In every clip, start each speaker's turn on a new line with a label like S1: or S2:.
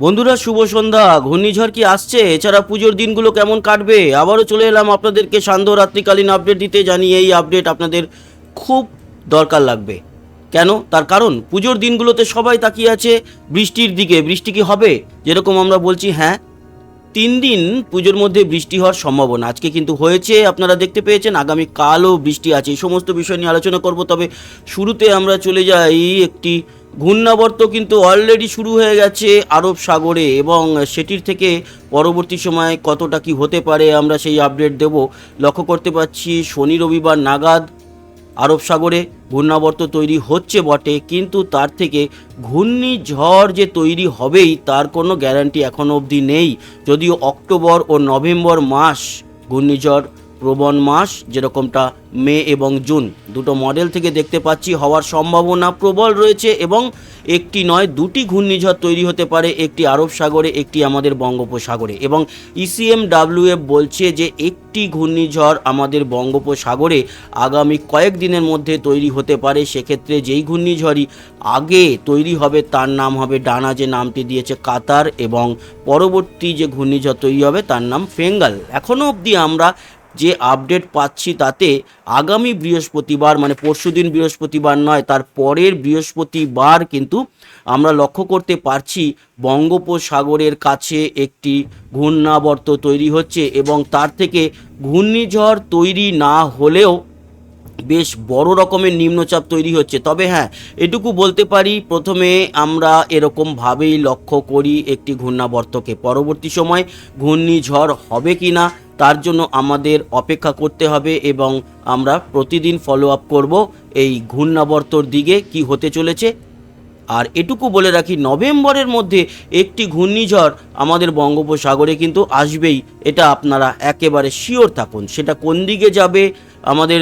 S1: বন্ধুরা, শুভ সন্ধ্যা। ঘূর্ণিঝড় কি আসছে? এছাড়া পুজোর দিনগুলো কেমন কাটবে? আবারও চলে এলাম আপনাদেরকে সান্ধ্য রাত্রিকালীন আপডেট দিতে। জানি এই আপডেট আপনাদের খুব দরকার লাগবে। কেন? তার কারণ, পুজোর দিনগুলোতে সবাই তাকিয়ে আছে বৃষ্টির দিকে। বৃষ্টি কি হবে? যেরকম আমরা বলছি হ্যাঁ তিন দিন পুজোর মধ্যে বৃষ্টি হওয়ার সম্ভাবনা। আজকে কিন্তু হয়েছে, আপনারা দেখতে পেয়েছেন, আগামী কালও বৃষ্টি আছে। এই সমস্ত বিষয় নিয়ে আলোচনা করব, তবে শুরুতে আমরা চলে যাই একটি ঘূর্ণাবর্ত কিন্তু অলরেডি শুরু হয়ে গেছে আরব সাগরে এবং সেটির থেকে পরবর্তী সময় কতটা কি হতে পারে আমরা সেই আপডেট দেব। লক্ষ্য করতে পারছি শনি, রবিবার নাগাদ আরব সাগরে ঘূর্ণাবর্ত তৈরি হচ্ছে বটে, কিন্তু তার থেকে ঘূর্ণিঝড় যে তৈরি হবেই তার কোনো গ্যারান্টি এখনও অবধি নেই। যদিও অক্টোবর ও নভেম্বর মাস ঘূর্ণিঝড় প্রবণ মাস, যেরকমটা মে এবং জুন। দুটো মডেল থেকে দেখতে পাচ্ছি, হওয়ার সম্ভাবনা প্রবল রয়েছে এবং একটি নয়, দুটি ঘূর্ণিঝড় তৈরি হতে পারে, একটি আরব সাগরে, একটি আমাদের বঙ্গোপসাগরে। এবং E ইসিএম ডাব্লিউএফ বলছে যে একটি ঘূর্ণিঝড় আমাদের বঙ্গোপসাগরে আগামী কয়েক দিনের মধ্যে তৈরি হতে পারে। সেক্ষেত্রে যেই ঘূর্ণিঝড়ই আগে তৈরি হবে, তার নাম হবে ডানা, যে নামটি দিয়েছে কাতার এবং পরবর্তী যে ঘূর্ণিঝড় তৈরি হবে, তার নাম ফেঙ্গাল। এখনও অবধি আমরা যে আপডেট পাচ্ছি তাতে আগামী বৃহস্পতিবার মানে পরশু দিন বৃহস্পতিবার নয়, তার পরের বৃহস্পতিবার কিন্তু আমরা লক্ষ্য করতে পারছি বঙ্গোপসাগরের কাছে একটি ঘূর্ণাবর্ত তৈরি হচ্ছে এবং তার থেকে ঘূর্ণিঝড় তৈরি না হলেও বেশ বড় রকমের নিম্নচাপ তৈরি হচ্ছে। তবে হ্যাঁ এটুকু বলতে পারি, প্রথমে আমরা এরকমভাবেই লক্ষ্য করি একটি ঘূর্ণাবর্তকে। পরবর্তী সময় ঘূর্ণিঝড় হবে কি না তার জন্য আমাদের অপেক্ষা করতে হবে এবং আমরা প্রতিদিন ফলো আপ করব এই ঘূর্ণাবর্তর দিকে কি হতে চলেছে। আর এটুকু বলে রাখি, নভেম্বরের মধ্যে একটি ঘূর্ণিঝড় আমাদের বঙ্গোপসাগরে কিন্তু আসবেই, এটা আপনারা একেবারে শিওর থাকুন। সেটা কোন দিকে যাবে, আমাদের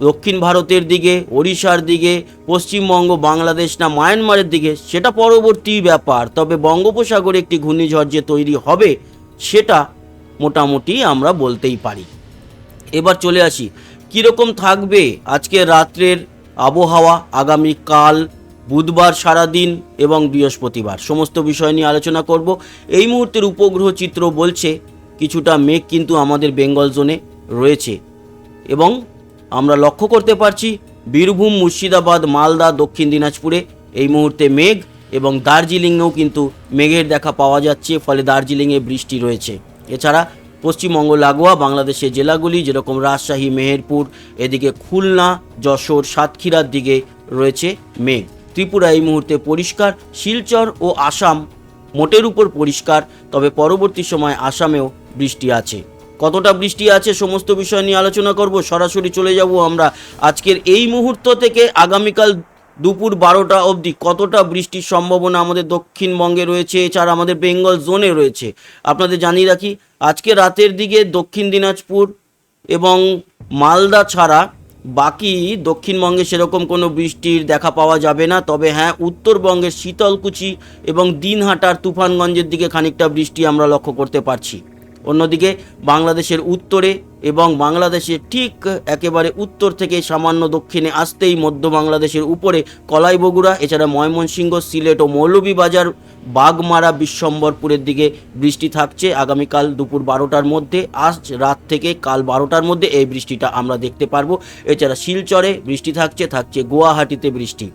S1: দক্ষিণ ভারতের দিকে, ওড়িশার দিকে, পশ্চিমবঙ্গ, বাংলাদেশ না মায়ানমারের দিকে, সেটা পরবর্তী ব্যাপার। তবে বঙ্গোপসাগরে একটি ঘূর্ণিঝড় যে তৈরি হবে, সেটা মোটামুটি আমরা বলতেই পারি। এবার চলে আসি, কীরকম থাকবে আজকে রাত্রের আবহাওয়া আগামী কাল, বুধবার সারাদিন এবং বৃহস্পতিবার? সমস্ত বিষয় নিয়ে আলোচনা করব। এই মুহূর্তের উপগ্রহ চিত্র বলছে, কিছুটা মেঘ কিন্তু আমাদের বেঙ্গল জোনে রয়েছে এবং আমরা লক্ষ্য করতে পারছি বীরভূম, মুর্শিদাবাদ, মালদা, দক্ষিণ দিনাজপুরে এই মুহূর্তে মেঘ এবং দার্জিলিংয়েও কিন্তু মেঘের দেখা পাওয়া যাচ্ছে, ফলে দার্জিলিংয়ে বৃষ্টি রয়েছে। এছাড়া পশ্চিমবঙ্গ লাগোয়া, বাংলাদেশের জেলাগুলি যেরকম রাজশাহী, মেহেরপুর, এদিকে খুলনা, যশোর, সাতক্ষীরার দিকে রয়েছে মেঘ। ত্রিপুরা এই মুহূর্তে পরিষ্কার, শিলচর ও আসাম মোটের উপর পরিষ্কার, তবে পরবর্তী সময় আসামেও বৃষ্টি আছে। কতটা বৃষ্টি আছে সমস্ত বিষয় নিয়ে আলোচনা করব। সরাসরি চলে যাব আমরা। আজকের এই মুহূর্ত থেকে আগামীকাল দুপুর বারোটা অবধি কতটা বৃষ্টির সম্ভাবনা আমাদের দক্ষিণবঙ্গে রয়েছে, এছাড়া আমাদের বেঙ্গল জোনে রয়েছে? আপনাদের জানিয়ে রাখি, আজকে রাতের দিকে দক্ষিণ দিনাজপুর এবং মালদা ছাড়া বাকি দক্ষিণবঙ্গে সেরকম কোনো বৃষ্টির দেখা পাওয়া যাবে না। তবে হ্যাঁ উত্তরবঙ্গের শীতলকুচি এবং দিনহাটার তুফানগঞ্জের দিকে খানিকটা বৃষ্টি আমরা লক্ষ্য করতে পারছি। অন্যদিকে বাংলাদেশের উত্তরে এবং বাংলাদেশের ঠিক একেবারে উত্তর থেকে সামান্য দক্ষিণে আসতেই মধ্য বাংলাদেশের উপরে কলাই বগুড়া এছাড়া ময়মনসিংহ, সিলেট ও মৌলভীবাজার, বাগমারা, বিশ্বম্বরপুরের দিকে বৃষ্টি থাকছে। আগামীকাল দুপুর বারোটার মধ্যে, আজ রাত থেকে কাল বারোটার মধ্যে এই বৃষ্টিটা আমরা দেখতে পারব। এছাড়া শিলচরে বৃষ্টি থাকছে থাকছে গুয়াহাটিতে বৃষ্টি।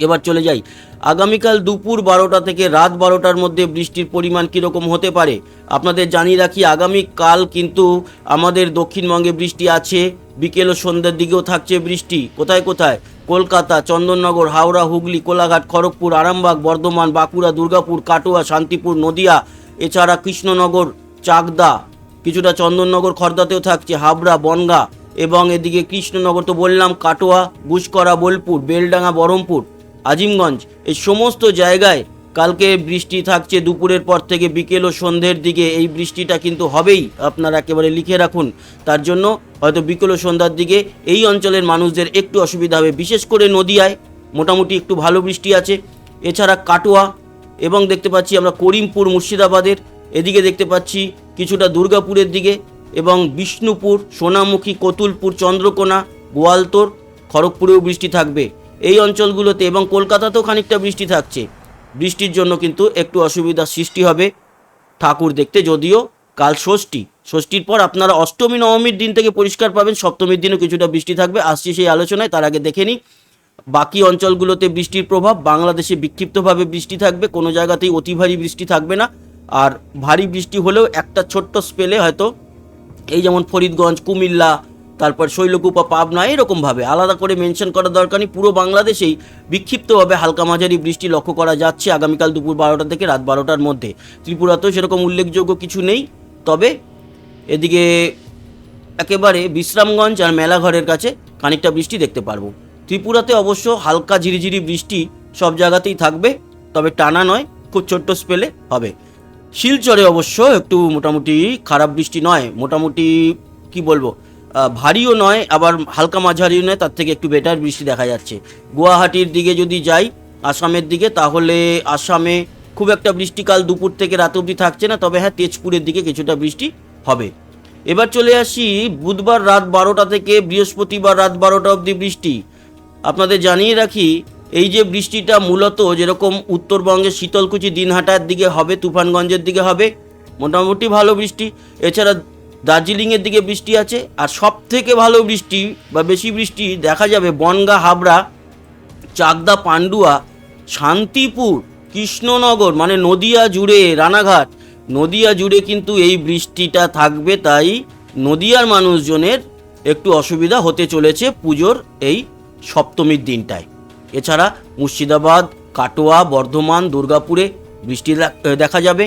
S1: এবার চলে যাই। আগামীকাল দুপুর বারোটা থেকে রাত বারোটার মধ্যে বৃষ্টির পরিমাণ কীরকম হতে পারে? আপনাদের জানিয়ে রাখি, আগামীকাল কিন্তু আমাদের দক্ষিণবঙ্গে বৃষ্টি আছে, বিকেল ও সন্ধ্যের দিকেও থাকছে বৃষ্টি। কোথায় কোথায়? কলকাতা, চন্দননগর, হাওড়া, হুগলি, কোলাঘাট, খড়গপুর, আরামবাগ, বর্ধমান, বাঁকুড়া, দুর্গাপুর, কাটোয়া, শান্তিপুর, নদিয়া, এছাড়া কৃষ্ণনগর, চাকদা, কিছুটা চন্দননগর খর্দাতেও থাকছে, হাবড়া, বনগা এবং এদিকে কৃষ্ণনগর তো বললাম, কাটোয়া গুসকরা বোলপুর, বেলডাঙ্গা, বহরমপুর। আজিমগঞ্জ। এই সমস্ত জায়গায় কালকে বৃষ্টি থাকছে, দুপুরের পর থেকে বিকেল ও সন্ধ্যের দিকে এই বৃষ্টিটা কিন্তু হবেই, আপনারা একেবারে লিখে রাখুন। তার জন্য হয়তো বিকেল ও সন্ধ্যার দিকে এই অঞ্চলের মানুষদের একটু অসুবিধা হবে। বিশেষ করে নদিয়ায় মোটামুটি একটু ভালো বৃষ্টি আছে। এছাড়া কাটোয়া এবং দেখতে পাচ্ছি আমরা করিমপুর, মুর্শিদাবাদের। এদিকে দেখতে পাচ্ছি কিছুটা দুর্গাপুরের দিকে এবং বিষ্ণুপুর, সোনামুখী, কতুলপুর, চন্দ্রকোনা, গোয়ালতোর, খড়গপুরেও বৃষ্টি থাকবে। এই অঞ্চলগুলোতে এবং কলকাতাতেও খানিকটা বৃষ্টি থাকছে। বৃষ্টির জন্য কিন্তু একটু অসুবিধার সৃষ্টি হবে। ঠাকুর দেখতে যদিও কাল ষষ্ঠী। ষষ্ঠীর পর আপনারা অষ্টমী, নবমীর দিন থেকে পরিষ্কার পাবেন। সপ্তমীর দিনও কিছুটা বৃষ্টি থাকবে। আসছি সেই আলোচনায়, তার আগে দেখে নিই। বাকি অঞ্চলগুলোতে বৃষ্টির প্রভাব, বাংলাদেশে বিক্ষিপ্তভাবে বৃষ্টি থাকবে। কোনো জায়গাতেই অতি ভারী বৃষ্টি থাকবে না। আর ভারী বৃষ্টি হলেও একটা ছোট্ট স্পেলে হয়তো এই যেমন ফরিদগঞ্জ, কুমিল্লা তারপর শৈলকুপা পাবনা এরকমভাবে আলাদা করে মেনশন করার দরকার নেই। পুরো বাংলাদেশেই বিক্ষিপ্তভাবে হালকা মাঝারি বৃষ্টি লক্ষ্য করা যাচ্ছে আগামীকাল দুপুর বারোটা থেকে রাত বারোটার মধ্যে। ত্রিপুরাতেও সেরকম উল্লেখযোগ্য কিছু নেই, তবে এদিকে একেবারে বিশ্রামগঞ্জ আর মেলাঘরের কাছে খানিকটা বৃষ্টি দেখতে পারব। ত্রিপুরাতে অবশ্য হালকা ঝিরিঝিরি বৃষ্টি সব জায়গাতেই থাকবে, তবে টানা নয়, খুব ছোট্ট স্পেলে হবে। শিলচরে অবশ্য একটু মোটামুটি খারাপ বৃষ্টি নয়, মোটামুটি কি বলব ভারীও নয়, আবার হালকা মাঝারিও নয়, তার থেকে একটু বেটার বৃষ্টি দেখা যাচ্ছে। গুয়াহাটির দিকে যদি যাই, আসামের দিকে, তাহলে আসামে খুব একটা বৃষ্টিকাল দুপুর থেকে রাত অবধি থাকছে না, তবে হ্যাঁ তেজপুরের দিকে কিছুটা বৃষ্টি হবে। এবার চলে আসি, বুধবার রাত বারোটা থেকে বৃহস্পতিবার রাত বারোটা অবধি বৃষ্টি। আপনাদের জানিয়ে রাখি, এই যে বৃষ্টিটা মূলত যেরকম উত্তরবঙ্গের শীতলকুচি দিনহাটার দিকে হবে, তুফানগঞ্জের দিকে হবে, মোটামুটি ভালো বৃষ্টি। এছাড়া দার্জিলিংয়ের দিকে বৃষ্টি আছে, আর সব থেকে ভালো বৃষ্টি বা বেশি বৃষ্টি দেখা যাবে বনগা, হাবড়া, চাকদা, পান্ডুয়া, শান্তিপুর, কৃষ্ণনগর মানে নদিয়া জুড়ে, রানাঘাট। নদিয়া জুড়ে কিন্তু এই বৃষ্টিটা থাকবে, তাই নদিয়ার মানুষজনের একটু অসুবিধা হতে চলেছে পুজোর এই সপ্তমীর দিনটায়। এছাড়া মুর্শিদাবাদ, কাটোয়া, বর্ধমান, দুর্গাপুরে বৃষ্টি দেখা যাবে।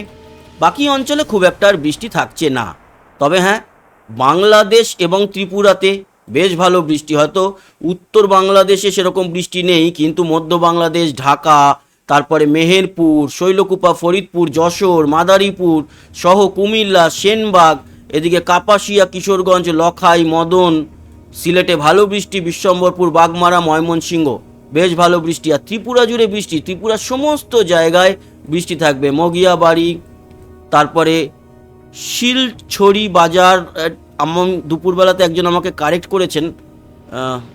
S1: বাকি অঞ্চলে খুব একটা আর বৃষ্টি থাকছে না। তবে হ্যাঁ বাংলাদেশ এবং ত্রিপুরাতে বেশ ভালো বৃষ্টি হয়তো উত্তর বাংলাদেশে সেরকম বৃষ্টি নেই, কিন্তু মধ্য বাংলাদেশ, ঢাকা, তারপরে মেহেরপুর, শৈলকুপা, ফরিদপুর, যশোর, মাদারীপুর সহ কুমিল্লা, সেনবাগ, এদিকে কাপাসিয়া, কিশোরগঞ্জ, লখাই, মদন, সিলেটে ভালো বৃষ্টি, বিশ্বম্বরপুর, বাগমারা, ময়মনসিংহ, বেশ ভালো বৃষ্টি। আর ত্রিপুরা জুড়ে বৃষ্টি, ত্রিপুরার সমস্ত জায়গায় বৃষ্টি থাকবে। মগিয়াবাড়ি, তারপরে শিলছড়ি বাজার আহ, আমি দুপুরবেলাতে একজন আমাকে কারেক্ট করেছেন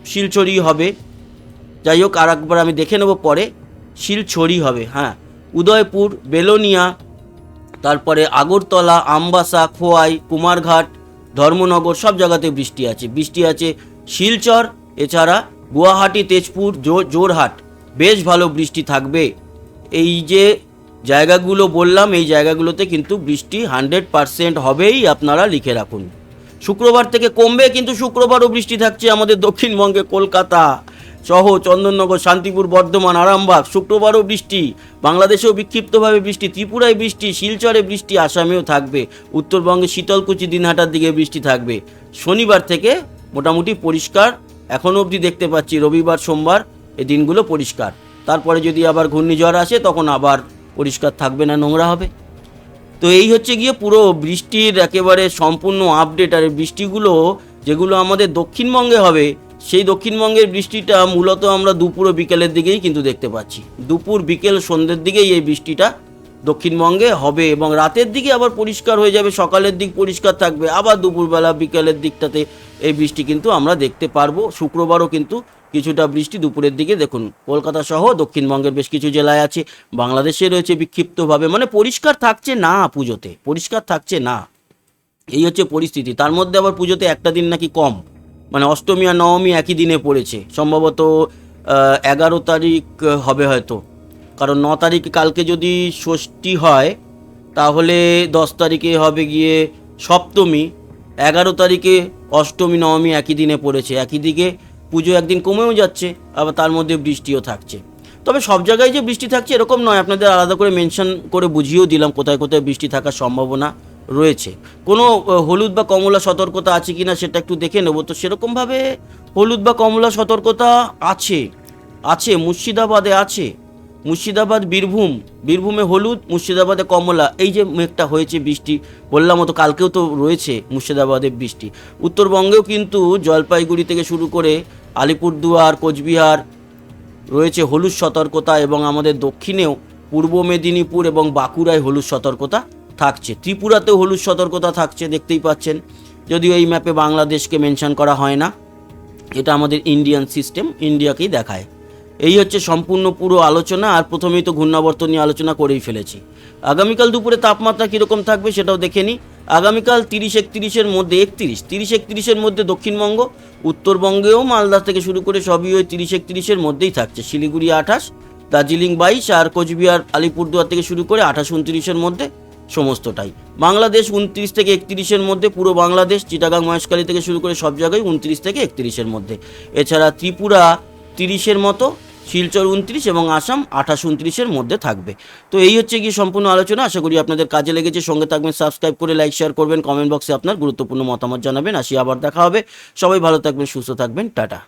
S1: শিলছড়ি হবে। যাই হোক আর একবার আমি দেখে নেব পরে শিলছড়ি হবে হ্যাঁ। উদয়পুর বেলোনিয়া তারপরে আগরতলা আমবাসা খোয়াই কুমারঘাট ধর্মনগর সব জায়গাতে বৃষ্টি আছে। বৃষ্টি আছে শিলচর এছাড়া গুয়াহাটি তেজপুর জোরহাট। বেশ ভালো বৃষ্টি থাকবে। এই যে জায়গাগুলো বললাম, এই জায়গাগুলোতে কিন্তু বৃষ্টি হান্ড্রেড পারসেন্ট হবেই, আপনারা লিখে রাখুন। শুক্রবার থেকে কমবে, কিন্তু শুক্রবারও বৃষ্টি থাকছে আমাদের দক্ষিণবঙ্গে কলকাতা, সহ চন্দননগর, শান্তিপুর, বর্ধমান, আরামবাগ। শুক্রবারও বৃষ্টি, বাংলাদেশেও বিক্ষিপ্তভাবে বৃষ্টি, ত্রিপুরায় বৃষ্টি, শিলচরে বৃষ্টি, আসামেও থাকবে। উত্তরবঙ্গে শীতলকুচি, দিনহাটার দিকে বৃষ্টি থাকবে। শনিবার থেকে মোটামুটি পরিষ্কার এখনও অবধি দেখতে পাচ্ছি রবিবার, সোমবার এই দিনগুলো পরিষ্কার। তারপরে যদি আবার ঘূর্ণিঝড় আসে, তখন আবার পরিষ্কার থাকবে না, নোংরা হবে। তো এই হচ্ছে গিয়ে পুরো বৃষ্টির একেবারে সম্পূর্ণ আপডেট আর বৃষ্টিগুলো যেগুলো আমাদের দক্ষিণবঙ্গে হবে, সেই দক্ষিণবঙ্গের বৃষ্টিটা মূলত আমরা দুপুর ও বিকেলের দিকেই কিন্তু দেখতে পাচ্ছি। দুপুর, বিকেল, সন্ধ্যের দিকেই এই বৃষ্টিটা দক্ষিণবঙ্গে হবে এবং রাতের দিকে আবার পরিষ্কার হয়ে যাবে, সকালের দিক পরিষ্কার থাকবে, আবার দুপুরবেলা বিকেলের দিকটাতে এই বৃষ্টি কিন্তু আমরা দেখতে পারব। শুক্রবারও কিন্তু কিছুটা বৃষ্টি দুপুরের দিকে, দেখুন, কলকাতা সহ দক্ষিণবঙ্গের বেশ কিছু জেলায় আছে। বাংলাদেশে রয়েছে বিক্ষিপ্তভাবে মানে পরিষ্কার থাকছে না পুজোতে, পরিষ্কার থাকছে না। এই হচ্ছে পরিস্থিতি। তার মধ্যে আবার পুজোতে একটা দিন নাকি কম মানে অষ্টমী আর নবমী একই দিনে পড়েছে। সম্ভবত এগারো তারিখ হবে হয়তো। কারণ ন তারিখ কালকে যদি ষষ্ঠী হয়, তাহলে দশ তারিখে হবে গিয়ে সপ্তমী। এগারো তারিখে অষ্টমী, নবমী একই দিনে পড়েছে। একই দিকে পুজো একদিন কমেও যাচ্ছে, আবার তার মধ্যে বৃষ্টিও থাকছে। তবে সব জায়গায় যে বৃষ্টি থাকছে এরকম নয়, আপনাদের আলাদা করে মেনশন করে বুঝিয়েও দিলাম কোথায় কোথায় বৃষ্টি থাকার সম্ভাবনা রয়েছে। কোনো হলুদ বা কমলা সতর্কতা আছে কি না সেটা একটু দেখে নেব। তো সেরকমভাবে হলুদ বা কমলা সতর্কতা আছে আছে, মুর্শিদাবাদে আছে। মুর্শিদাবাদ, বীরভূম, বীরভূমে হলুদ, মুর্শিদাবাদে কমলা, এই যে মেঘটা হয়েছে বৃষ্টি, বললাম তো কালকেও তো রয়েছে মুর্শিদাবাদে বৃষ্টি। উত্তরবঙ্গেও কিন্তু জলপাইগুড়ি থেকে শুরু করে আলিপুরদুয়ার, কোচবিহার, রয়েছে হলুদ সতর্কতা এবং আমাদের দক্ষিণেও পূর্ব মেদিনীপুর এবং বাঁকুড়ায় হলুদ সতর্কতা থাকছে। ত্রিপুরাতেও হলুদ সতর্কতা থাকছে, দেখতেই পাচ্ছেন। যদিও এই ম্যাপে বাংলাদেশকে মেনশন করা হয় না, এটা আমাদের ইন্ডিয়ান সিস্টেম, ইন্ডিয়াকেই দেখায়। এই হচ্ছে সম্পূর্ণ পুরো আলোচনা, আর প্রথমেই তো ঘূর্ণাবর্ত নিয়ে আলোচনা করেই ফেলেছি। আগামীকাল দুপুরে তাপমাত্রা কীরকম থাকবে সেটাও দেখে নিই। আগামীকাল তিরিশ একত্রিশের মধ্যে একত্রিশ, তিরিশ একত্রিশের মধ্যে দক্ষিণবঙ্গ, উত্তরবঙ্গেও মালদা থেকে শুরু করে সবই ওই তিরিশ একত্রিশের মধ্যেই থাকছে। শিলিগুড়ি আঠাশ, দার্জিলিং বাইশ, আর কোচবিহার, আলিপুরদুয়ার থেকে শুরু করে আঠাশ উনত্রিশের মধ্যে সমস্তটাই। বাংলাদেশ উনত্রিশ থেকে একত্রিশের মধ্যে, পুরো বাংলাদেশ, চিটাগাং মহেশকালী থেকে শুরু করে সব জায়গায় উনত্রিশ থেকে একত্রিশের মধ্যে। এছাড়া ত্রিপুরা তিরিশের মতো শিলচর উনত্রিশ এবং আসাম আঠাশ উনত্রিশের মধ্যে থাকবে। তো এই হচ্ছে গিয়ে সম্পূর্ণ আলোচনা। আশা করি আপনাদের কাজে লেগেছে। সঙ্গে থাকবেন সাবস্ক্রাইব করে লাইক শেয়ার করবেন কমেন্ট বক্সে আপনার গুরুত্বপূর্ণ মতামত জানাবেন। আসি আবার দেখা হবে। সবাই ভালো থাকবেন, সুস্থ থাকবেন। টাটা।